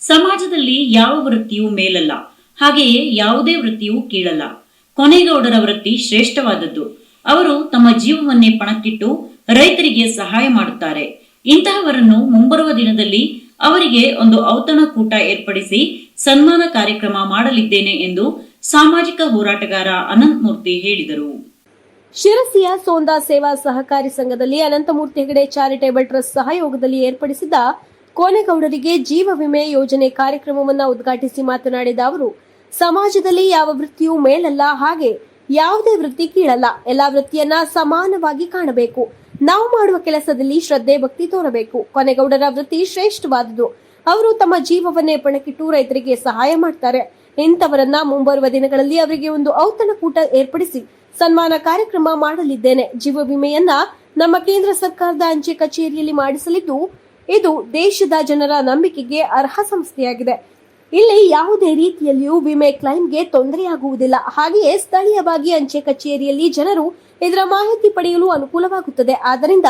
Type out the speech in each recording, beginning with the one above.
ಸಮಾಜದಲ್ಲಿ ಯಾವ ವೃತ್ತಿಯೂ ಮೇಲಲ್ಲ. ಹಾಗೆಯೇ ಯಾವುದೇ ವೃತ್ತಿಯೂ ಕೀಳಲ್ಲ. ಕೊನೆಗೌಡರ ವೃತ್ತಿ ಶ್ರೇಷ್ಠವಾದದ್ದು. ಅವರು ತಮ್ಮ ಜೀವವನ್ನೇ ಪಣಕ್ಕಿಟ್ಟು ರೈತರಿಗೆ ಸಹಾಯ ಮಾಡುತ್ತಾರೆ. ಇಂತಹವರನ್ನು ಮುಂಬರುವ ದಿನದಲ್ಲಿ ಅವರಿಗೆ ಒಂದು ಔತಣ ಕೂಟ ಏರ್ಪಡಿಸಿ ಸನ್ಮಾನ ಕಾರ್ಯಕ್ರಮ ಮಾಡಲಿದ್ದೇನೆ ಎಂದು ಸಾಮಾಜಿಕ ಹೋರಾಟಗಾರ ಅನಂತಮೂರ್ತಿ ಹೇಳಿದರು. ಶಿರಸಿಯ ಸೋಂದಾ ಸೇವಾ ಸಹಕಾರಿ ಸಂಘದಲ್ಲಿ ಅನಂತಮೂರ್ತಿ ಹೆಗಡೆ ಚಾರಿಟೇಬಲ್ ಟ್ರಸ್ಟ್ ಸಹಯೋಗದಲ್ಲಿ ಏರ್ಪಡಿಸಿದ್ದ ಕೋನೆಗೌಡರಿಗೆ ಜೀವ ವಿಮೆ ಯೋಜನೆ ಕಾರ್ಯಕ್ರಮವನ್ನು ಉದ್ಘಾಟಿಸಿ ಮಾತನಾಡಿದ ಅವರು, ಸಮಾಜದಲ್ಲಿ ಯಾವ ವೃತ್ತಿಯೂ ಮೇಲಲ್ಲ, ಹಾಗೆ ಯಾವುದೇ ವೃತ್ತಿ ಕೀಳಲ್ಲ. ಎಲ್ಲಾ ವೃತ್ತಿಯನ್ನ ಸಮಾನವಾಗಿ ಕಾಣಬೇಕು. ನಾವು ಮಾಡುವ ಕೆಲಸದಲ್ಲಿ ಶ್ರದ್ಧೆ, ಭಕ್ತಿ ತೋರಬೇಕು. ಕೊನೆಗೌಡರ ವೃತ್ತಿ ಶ್ರೇಷ್ಠವಾದುದು. ಅವರು ತಮ್ಮ ಜೀವವನ್ನೇ ಪಣಕ್ಕಿಟ್ಟು ರೈತರಿಗೆ ಸಹಾಯ ಮಾಡ್ತಾರೆ. ಇಂಥವರನ್ನ ಮುಂಬರುವ ದಿನಗಳಲ್ಲಿ ಅವರಿಗೆ ಒಂದು ಔತಣಕೂಟ ಏರ್ಪಡಿಸಿ ಸನ್ಮಾನ ಕಾರ್ಯಕ್ರಮ ಮಾಡಲಿದ್ದೇನೆ. ಜೀವ ವಿಮೆಯನ್ನ ನಮ್ಮ ಕೇಂದ್ರ ಸರ್ಕಾರದ ಅಂಚೆ ಕಚೇರಿಯಲ್ಲಿ ಮಾಡಿಸಲಿದ್ದು ಇದು ದೇಶದ ಜನರ ನಂಬಿಕೆಗೆ ಅರ್ಹ ಸಂಸ್ಥೆಯಾಗಿದೆ. ಇಲ್ಲಿ ಯಾವುದೇ ರೀತಿಯಲ್ಲಿಯೂ ವಿಮೆ ಕ್ಲೈಮ್ಗೆ ತೊಂದರೆಯಾಗುವುದಿಲ್ಲ. ಹಾಗೆಯೇ ಸ್ಥಳೀಯವಾಗಿ ಅಂಚೆ ಕಚೇರಿಯಲ್ಲಿ ಜನರು ಇದರ ಮಾಹಿತಿ ಪಡೆಯಲು ಅನುಕೂಲವಾಗುತ್ತದೆ. ಆದ್ದರಿಂದ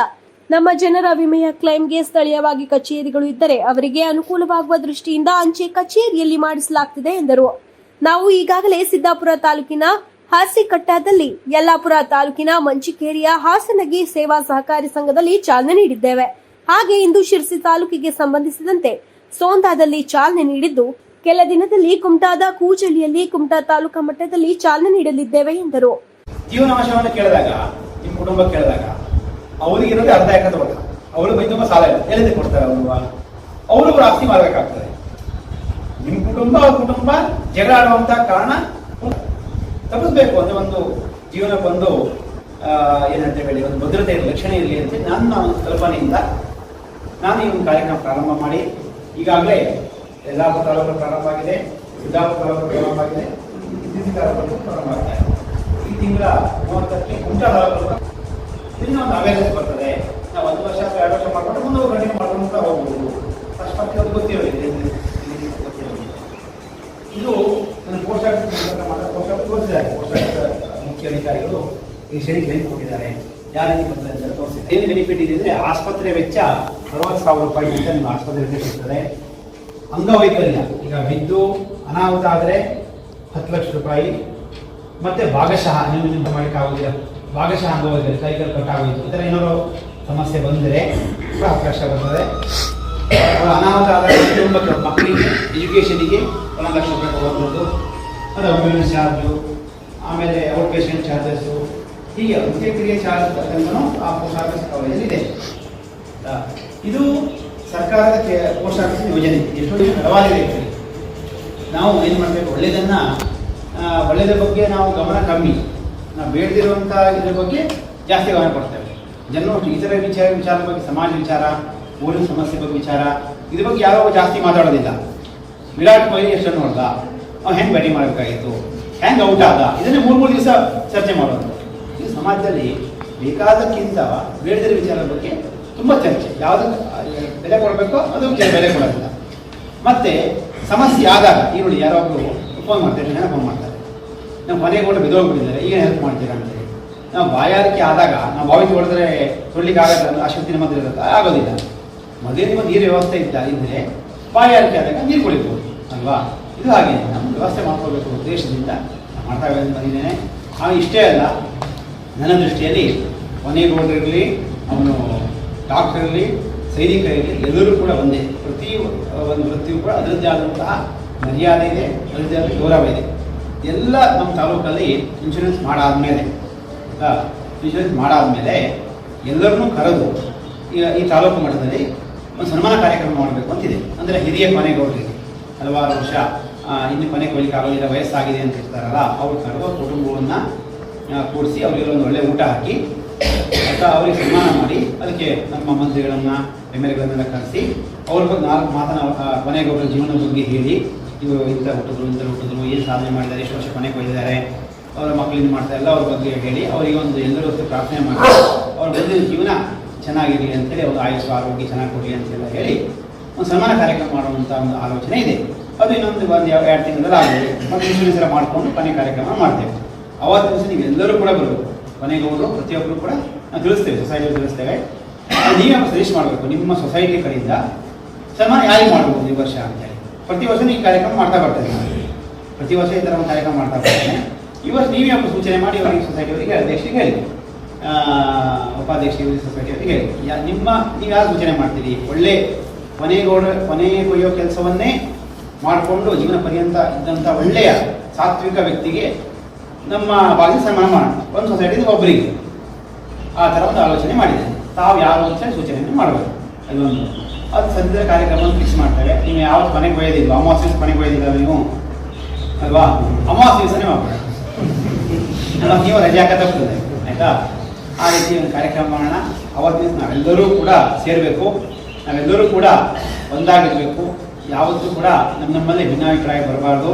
ನಮ್ಮ ಜನರ ವಿಮೆಯ ಕ್ಲೈಮ್ಗೆ ಸ್ಥಳೀಯವಾಗಿ ಕಚೇರಿಗಳು ಇದ್ದರೆ ಅವರಿಗೆ ಅನುಕೂಲವಾಗುವ ದೃಷ್ಟಿಯಿಂದ ಅಂಚೆ ಕಚೇರಿಯಲ್ಲಿ ಮಾಡಿಸಲಾಗ್ತಿದೆ ಎಂದರು. ನಾವು ಈಗಾಗಲೇ ಸಿದ್ದಾಪುರ ತಾಲೂಕಿನ ಹಾಸಿಕಟ್ಟದಲ್ಲಿ ಯಲ್ಲಾಪುರ ತಾಲೂಕಿನ ಮಂಚಿಕೇರಿಯ ಹಾಸನಗಿ ಸೇವಾ ಸಹಕಾರಿ ಸಂಘದಲ್ಲಿ ಚಾಲನೆ ನೀಡಿದ್ದೇವೆ. ಹಾಗೆ ಇಂದು ಶಿರಸಿ ತಾಲೂಕಿಗೆ ಸಂಬಂಧಿಸಿದಂತೆ ಸೋಂದಾದಲ್ಲಿ ಚಾಲನೆ ನೀಡಿದ್ದು ಕೆಲ ದಿನದಲ್ಲಿ ಕುಮಟಾದ ಕೂಚಳಿಯಲ್ಲಿ ಕುಮಟಾ ತಾಲೂಕಾ ಮಟ್ಟದಲ್ಲಿ ಚಾಲನೆ ನೀಡಲಿದ್ದೇವೆ ಎಂದರು. ಜೀವನಾಂಶವನ್ನು ಕೇಳಿದಾಗ ನಿಮ್ಮ ಕುಟುಂಬ ಕೇಳಿದಾಗ ಅವರಿಗೆ ಇರೋದೇ ಅರ್ಧ ಎಕರೆ ತಗೊಳ್ಳ ಅವರು ಬೈ ತುಂಬ ಸಾಲ ಇಲ್ಲ ಎಲ್ಲಿಂದ ಕೊಡ್ತಾರೆ ಅವರು? ಅವರು ಅವ್ರ ಆಸ್ತಿ ನಿಮ್ಮ ಕುಟುಂಬ ಅವ್ರ ಕುಟುಂಬ ಜಗಳ ಆಡುವಂತ ಕಾರಣ ತಪ್ಪಿಸ್ಬೇಕು ಅಂದ್ರೆ ಒಂದು ಜೀವನಕ್ಕೊಂದು ಏನಂತ ಹೇಳಿ ಒಂದು ಭದ್ರತೆ ಇರಲಿ, ರಕ್ಷಣೆ ಇರಲಿ ಅಂತ ನನ್ನ ಕಲ್ಪನೆಯಿಂದ ನಾನು ಈ ಒಂದು ಕಾರ್ಯಕ್ರಮ ಪ್ರಾರಂಭ ಮಾಡಿ, ಈಗಾಗಲೇ ಯಲ್ಲಾಪುರ ತಾಲೂಕು ಪ್ರಾರಂಭ ಆಗಿದೆ ಸಿದ್ದಾಪುರ ತಾಲೂಕು ಪ್ರಾರಂಭ ಆಗಿದೆ ತಾಲೂಕು ಪ್ರಾರಂಭ ಈ ತಿಂಗಳ ಮೂವತ್ತಕ್ಕೆ ಕುಂಟಾ ತಾಲೂಕು ಇನ್ನೂ ಒಂದು ಅವೇರ್ನೆಸ್ ಬರ್ತದೆ. ನಾವು ಒಂದು ವರ್ಷ ಎರಡು ವರ್ಷ ಮಾಡ್ಕೊಂಡು ಮುಂದೆ ಕಂಟಿನ್ಯೂ ಮಾಡ್ಕೊಂಡು ಹೋಗ್ಬೋದು. ಫಸ್ಟ್ ಫಸ್ಟ್ ಅದು ಇದು- ನನ್ನ ಪೋಸ್ಟ್ ಆಫೀಸ್ ಪೋಸ್ಟ್ ಆಫೀಸ್ ತೋರಿಸಿದ್ದಾರೆ ಪೋಸ್ಟ್ ಆಫೀಸ್ ಮುಖ್ಯ ಅಧಿಕಾರಿಗಳು ಈ ಶೈಲಿ ಕೊಟ್ಟಿದ್ದಾರೆ ಯಾವ ರೀತಿ ಬರ್ತದೆ ಅಂತ ತೋರಿಸಿದೆ ಏನು ಬೆನಿಫಿಟ್ ಇದೆ ಆಸ್ಪತ್ರೆ ವೆಚ್ಚ ಅರವತ್ತು ಸಾವಿರ ರೂಪಾಯಿ ಅಂತ ನಿಮ್ಮ ಆಸ್ಪತ್ರೆ ಸಿಗ್ತದೆ ಅಂಗವೈಕಲ್ಯ, ಈಗ ಬಿದ್ದು ಅನಾಹುತ ಆದರೆ ಹತ್ತು ಲಕ್ಷ ರೂಪಾಯಿ. ಮತ್ತೆ ಭಾಗಶಃ ನೀವು ನಿಂತ ಮಾಡಲಿಕ್ಕೆ ಆಗುದಿಲ್ಲ. ಭಾಗಶಃ ಅಂಗವೈಕಲ್ಯ ಸೈಕಲ್ ಕಟ್ಟಾಗೋಯ್ತು ಈ ಥರ ಏನಾದ್ರು ಸಮಸ್ಯೆ ಬಂದರೆ ಕೂಡ ಲಕ್ಷ ಬರ್ತದೆ. ಅನಾಹುತ ಆದರೆ ಕುಟುಂಬಕ್ಕೆ, ಮಕ್ಕಳಿಗೆ ಎಜುಕೇಷನಿಗೆ ಒಂದು ಲಕ್ಷ ರೂಪಾಯಿ ಕೊಡುವಂಥದ್ದು. ಅದು ಆಂಬ್ಯುಲೆನ್ಸ್ ಚಾರ್ಜು ಆಮೇಲೆ ಔಟ್ ಪೇಷಂಟ್ ಚಾರ್ಜಸ್ಸು ಹೀಗೆ ಅಂತ್ಯಕ್ರಿಯೆ ಚಾರ್ಜ್ ತಕ್ಕಂತನೂ ಆ ಪೋಸ್ಟ್ ಆಫೀಸ್ ಇದೆ. ಇದು ಸರ್ಕಾರದ ಪೋಸ್ಟ್ ಆಫೀಸ್ ಯೋಜನೆ. ಎಷ್ಟೋ ಹಲವಾರಿದೆ. ನಾವು ಏನು ಮಾಡಬೇಕು? ಒಳ್ಳೆಯದನ್ನ ಒಳ್ಳೆಯದ ಬಗ್ಗೆ ನಾವು ಗಮನ ಕಮ್ಮಿ. ನಾವು ಬೇಡದಿರುವಂಥ ಇದ್ರ ಬಗ್ಗೆ ಜಾಸ್ತಿ ಗಮನ ಕೊಡ್ತೇವೆ. ಜನರು ಇತರ ವಿಚಾರ, ವಿಚಾರದ ಬಗ್ಗೆ, ಸಮಾಜ ವಿಚಾರ, ಊರಿನ ಸಮಸ್ಯೆ ಬಗ್ಗೆ ವಿಚಾರ, ಇದ್ರ ಬಗ್ಗೆ ಯಾರೋ ಜಾಸ್ತಿ ಮಾತಾಡೋದಿಲ್ಲ. ವಿರಾಟ್ ಕೊಹ್ಲಿ ಎಷ್ಟು ನೋಡ್ದ? ಅವ್ನು ಹೆಂಗೆ ಬ್ಯಾಟಿಂಗ್ ಮಾಡಬೇಕಾಗಿತ್ತು? ಹೆಂಗೆ ಔಟ್ ಆದ? ಇದನ್ನೇ ಮೂರು ಮೂರು ದಿವಸ ಚರ್ಚೆ ಮಾಡೋದು. ಈ ಸಮಾಜದಲ್ಲಿ ಬೇಕಾದಕ್ಕಿಂತ ಬೇಡದಿರೋ ವಿಚಾರದ ಬಗ್ಗೆ ತುಂಬ ಚರ್ಚೆ. ಯಾವುದಕ್ಕೆ ಬೆಲೆ ಕೊಡಬೇಕೋ ಅದಕ್ಕೆ ಬೆಲೆ ಕೊಡೋದಿಲ್ಲ. ಮತ್ತೆ ಸಮಸ್ಯೆ ಆದಾಗ ಈರುಳ್ಳಿ ಯಾರೊಬ್ಬರು ಫೋನ್ ಮಾಡ್ತಾರೆ ನಾನು ಫೋನ್ ಮಾಡ್ತಾರೆ. ನಾವು ಮನೆಗೆ ಕೊಟ್ಟು ಬಿದ್ದೋಗ್ಬಿಟ್ಟಿದ್ದಾರೆ ಈಗ ಹೆಲ್ಪ್ ಮಾಡ್ತೀರಾ ಅಂತೇಳಿ ನಾವು ಬಾಯಾರಿಕೆ ಆದಾಗ, ನಾವು ಬಾವಿಗೆ ಹೊಡೆದ್ರೆ ತೊಡ್ಲಿಕ್ಕೆ ಆಗಲ್ಲ ಅಶಕ್ತಿ ನಮ್ಮ ಇರುತ್ತೆ ಆಗೋದಿಲ್ಲ. ಮದುವೆ ನಿಮ್ಮ ನೀರು ವ್ಯವಸ್ಥೆ ಇದ್ದ ಇದ್ದರೆ ಬಾಯಾರಿಕೆ ಆದಾಗ ನೀರು ಕುಡಿಬೋದು, ಅಲ್ವಾ? ಇದು ಹಾಗೆ ನಮ್ಮ ವ್ಯವಸ್ಥೆ ಮಾಡ್ಕೋಬೇಕು ಉದ್ದೇಶದಿಂದ. ಮಾಡ್ತಾ ಇದ್ದೇನೆ ಆ ಇಷ್ಟೇ ಅಲ್ಲ ನನ್ನ ದೃಷ್ಟಿಯಲ್ಲಿ ಕೊನೆಗೋಡರಿರಲಿ ಅವನು ಡಾಕ್ಟರ್ ಇರಲಿ, ಸೈನಿಕ ಇರಲಿ, ಎಲ್ಲರೂ ಕೂಡ ಒಂದೇ. ಪ್ರತಿ ಒಂದು ವೃತ್ತಿಯೂ ಕೂಡ ಅದರದ್ದೇ ಆದಂತಹ ಮರ್ಯಾದೆ ಇದೆ, ಅದರದ್ದೇ ಆದ ಗೌರವ ಇದೆ. ಎಲ್ಲ ನಮ್ಮ ತಾಲೂಕಲ್ಲಿ ಇನ್ಶೂರೆನ್ಸ್ ಮಾಡಾದ್ಮೇಲೆ ಇನ್ಶೂರೆನ್ಸ್ ಮಾಡಾದ್ಮೇಲೆ ಎಲ್ಲರನ್ನೂ ಕರೆದು ಈಗ ಈ ತಾಲೂಕು ಮಟ್ಟದಲ್ಲಿ ಒಂದು ಸನ್ಮಾನ ಕಾರ್ಯಕ್ರಮ ಮಾಡಬೇಕು ಅಂತಿದೆ. ಅಂದರೆ ಹಿರಿಯ ಕೊನೆಗೌಡರಿಗೆ ಹಲವಾರು ವರ್ಷ ಇನ್ನು ಕೊನೆ ಕೊಯ್ಲಿಕ್ಕೆ ಆಗೋದಿಲ್ಲ, ವಯಸ್ಸಾಗಿದೆ ಅಂತ ಇರ್ತಾರಲ್ಲ, ಅವ್ರು ಕರೆದು ಕುಟುಂಬವನ್ನು ಕೂಡಿಸಿ ಅವರಿಗೊಂದು ಒಳ್ಳೆ ಊಟ ಹಾಕಿ ಅಂತ ಅವರಿಗೆ ಸನ್ಮಾನ ಮಾಡಿ, ಅದಕ್ಕೆ ನಮ್ಮ ಮಂತ್ರಿಗಳನ್ನು ಎಂ ಎಲ್ ಎಗಳನ್ನೆಲ್ಲ ಕರೆಸಿ, ಅವ್ರ ಬಗ್ಗೆ ನಾಲ್ಕು ಮಾತನ ಅವರ ಜೀವನ ಬಗ್ಗೆ ಹೇಳಿ ಇವರು ಇಂಥ ಹುಟ್ಟಿದ್ರು ಇಂಥ ಹುಟ್ಟಿದ್ರು ಏನು ಸಾಧನೆ ಮಾಡಿದ್ದಾರೆ, ಎಷ್ಟು ವರ್ಷ ಕೊನೆಗೆ ಹೋಗಿದ್ದಾರೆ ಅವರ ಮಕ್ಕಳಿಂದ ಮಾಡ್ತಾರೆ ಎಲ್ಲ ಅವ್ರ ಬಗ್ಗೆ ಹೇಳಿ, ಅವರಿಗೆ ಒಂದು ಎಲ್ಲರೂ ಹೊತ್ತು ಪ್ರಾರ್ಥನೆ ಮಾಡಿ, ಅವ್ರ ಮುಂದಿನ ಜೀವನ ಚೆನ್ನಾಗಿರಲಿ ಅಂತೇಳಿ, ಒಂದು ಆಯುಷ್ ಆರೋಗ್ಯ ಚೆನ್ನಾಗಿ ಕೊಡಿ ಅಂತೆಲ್ಲ ಹೇಳಿ, ಒಂದು ಸನ್ಮಾನ ಕಾರ್ಯಕ್ರಮ ಮಾಡುವಂಥ ಒಂದು ಆಲೋಚನೆ ಇದೆ. ಅದು ಇನ್ನೊಂದು ಒಂದು ಎರಡು ತಿಂಗಳಲ್ಲಿ ಆಗಲಿ ಮತ್ತು ಇನ್ಶೂರೆನ್ಸ್ ಮಾಡಿಕೊಂಡು ಕೊನೆ ಕಾರ್ಯಕ್ರಮ ಮಾಡ್ತೇವೆ. ಅವತ್ತು ದಿವಸ ನೀವು ಎಲ್ಲರೂ ಕೂಡ ಬರಬೇಕು. ಕೊನೆಗೌರರು ಪ್ರತಿಯೊಬ್ಬರು ಕೂಡ ನಾವು ತಿಳಿಸ್ತೇವೆ ಸೊಸೈಟಿಯಲ್ಲಿ ತಿಳಿಸ್ತೇವೆ. ನೀವು ಸಜೆಸ್ಟ್ ಮಾಡಬೇಕು, ನಿಮ್ಮ ಸೊಸೈಟಿ ಕಡೆಯಿಂದ ಸನ್ಮಾನ ಯಾರಿಗೆ ಮಾಡ್ಬೋದು ಈ ವರ್ಷ ಅಂತೇಳಿ ಪ್ರತಿ ವರ್ಷ ಈ ಕಾರ್ಯಕ್ರಮ ಮಾಡ್ತಾ ಬರ್ತಾರೆ ಪ್ರತಿ ವರ್ಷ ಈ ಥರ ಒಂದು ಕಾರ್ಯಕ್ರಮ ಮಾಡ್ತಾ ಬರ್ತೇನೆ ಈ ವರ್ಷ ನೀವೇ ಒಬ್ಬ ಸೂಚನೆ ಮಾಡಿ ಅವರಿಗೆ ಸೊಸೈಟಿಯವರಿಗೆ ಅಧ್ಯಕ್ಷರಿಗೆ ಹೇಳಿ. ಉಪಾಧ್ಯಕ್ಷರಿಗೆ ಸೊಸೈಟಿಯವರಿಗೆ ಹೇಳಿ. ಯಾ- ನಿಮ್ಮ, ನೀವು ಯಾರು ಸೂಚನೆ ಮಾಡ್ತೀರಿ? ಒಳ್ಳೆ ಕೊನೆಗೋಡ ಕೊನೆ ಕೊಯ್ಯೋ ಕೆಲಸವನ್ನೇ ಮಾಡಿಕೊಂಡು ಜೀವನ ಪರ್ಯಂತ ಇದ್ದಂಥ ಒಳ್ಳೆಯ ಸಾತ್ವಿಕ ವ್ಯಕ್ತಿಗೆ ನಮ್ಮ ಬಾಗಿಲು ಸನ್ಮಾನ ಮಾಡೋಣ. ಒಂದು ಸೊಸೈಟಿಯಿಂದ ಒಬ್ಬರಿಗೆ ಆ ಥರ ಒಂದು ಆಲೋಚನೆ ಮಾಡಿದೆ. ತಾವು ಯಾರು ಅಂತ ಹೇಳಿ ಸೂಚನೆಯನ್ನು ಮಾಡಬೇಕು. ಅದೊಂದು. ಅದು ಸದ್ಯದ ಕಾರ್ಯಕ್ರಮವನ್ನು ಫಿಕ್ಸ್ ಮಾಡ್ತಾರೆ. ನೀವು ಯಾವ ಮನೆಗೆ ಒಯ್ಯೋದಿಲ್ಲ ಅಮಾವಾಸ್ಯ ಮನೆಗೆ ಒಯ್ಯೋದಿಲ್ಲ ನೀವು? ಅಲ್ವಾ? ಅಮಾವಾಸ್ಯ ದಿವಸನೇ ಮಾಡ್ಬೇಡ ಅಲ್ಲ, ನೀವು ರಜೆ ಹಾಕ ತಪ್ಪುತ್ತದೆ ಆಯಿತಾ? ಆ ರೀತಿ ಒಂದು ಕಾರ್ಯಕ್ರಮ ಮಾಡೋಣ. ಅವತ್ತಿನ ನಾವೆಲ್ಲರೂ ಕೂಡ ಸೇರಬೇಕು. ನಾವೆಲ್ಲರೂ ಕೂಡ ಒಂದಾಗಿರಬೇಕು. ಯಾವತ್ತೂ ಕೂಡ ನಮ್ಮ ನಮ್ಮಲ್ಲಿ ಭಿನ್ನಾಭಿಪ್ರಾಯ ಬರಬಾರ್ದು.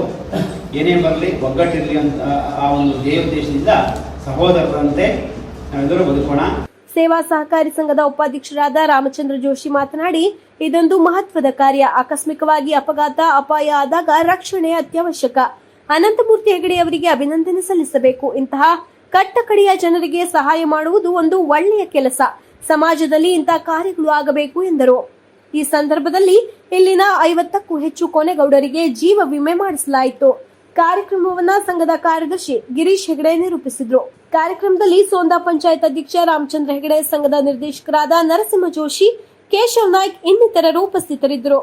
ಏನೇ ಬರಲಿ ಒಗ್ಗಟ್ಟಿರಲಿ ಅಂತ, ಆ ಒಂದು ದೇವದೇಶದಿಂದ ಸಹೋದರರಂತೆ ನಾವೆಲ್ಲರೂ ಬದುಕೋಣ. ಸೇವಾ ಸಹಕಾರಿ ಸಂಘದ ಉಪಾಧ್ಯಕ್ಷರಾದ ರಾಮಚಂದ್ರ ಜೋಶಿ ಮಾತನಾಡಿ, ಇದೊಂದು ಮಹತ್ವದ ಕಾರ್ಯ. ಆಕಸ್ಮಿಕವಾಗಿ ಅಪಘಾತ, ಅಪಾಯ ಆದಾಗ ರಕ್ಷಣೆ ಅತ್ಯವಶ್ಯಕ. ಅನಂತಮೂರ್ತಿ ಹೆಗಡೆ ಅವರಿಗೆ ಅಭಿನಂದನೆ ಸಲ್ಲಿಸಬೇಕು. ಇಂತಹ ಕಟ್ಟಕಡೆಯ ಜನರಿಗೆ ಸಹಾಯ ಮಾಡುವುದು ಒಂದು ಒಳ್ಳೆಯ ಕೆಲಸ. ಸಮಾಜದಲ್ಲಿ ಇಂತಹ ಕಾರ್ಯಗಳು ಆಗಬೇಕು ಎಂದರು. ಈ ಸಂದರ್ಭದಲ್ಲಿ ಇಲ್ಲಿನ ಐವತ್ತಕ್ಕೂ ಹೆಚ್ಚು ಕೊನೆಗೌಡರಿಗೆ ಜೀವ ವಿಮೆ ಮಾಡಿಸಲಾಯಿತು. ಕಾರ್ಯಕ್ರಮವನ್ನ ಸಂಘದ ಕಾರ್ಯದರ್ಶಿ ಗಿರೀಶ್ ಹೆಗಡೆ ನಿರೂಪಿಸಿದ್ರು. ಕಾರ್ಯಕ್ರಮದಲ್ಲಿ ಸೋಂದಾ ಪಂಚಾಯತ್ ಅಧ್ಯಕ್ಷ ರಾಮಚಂದ್ರ ಹೆಗಡೆ, ಸಂಘದ ನಿರ್ದೇಶಕರಾದ ನರಸಿಂಹ ಜೋಶಿ, ಕೇಶವ್ ನಾಯ್ಕ್ ಇನ್ನಿತರರು ಉಪಸ್ಥಿತರಿದ್ದರು.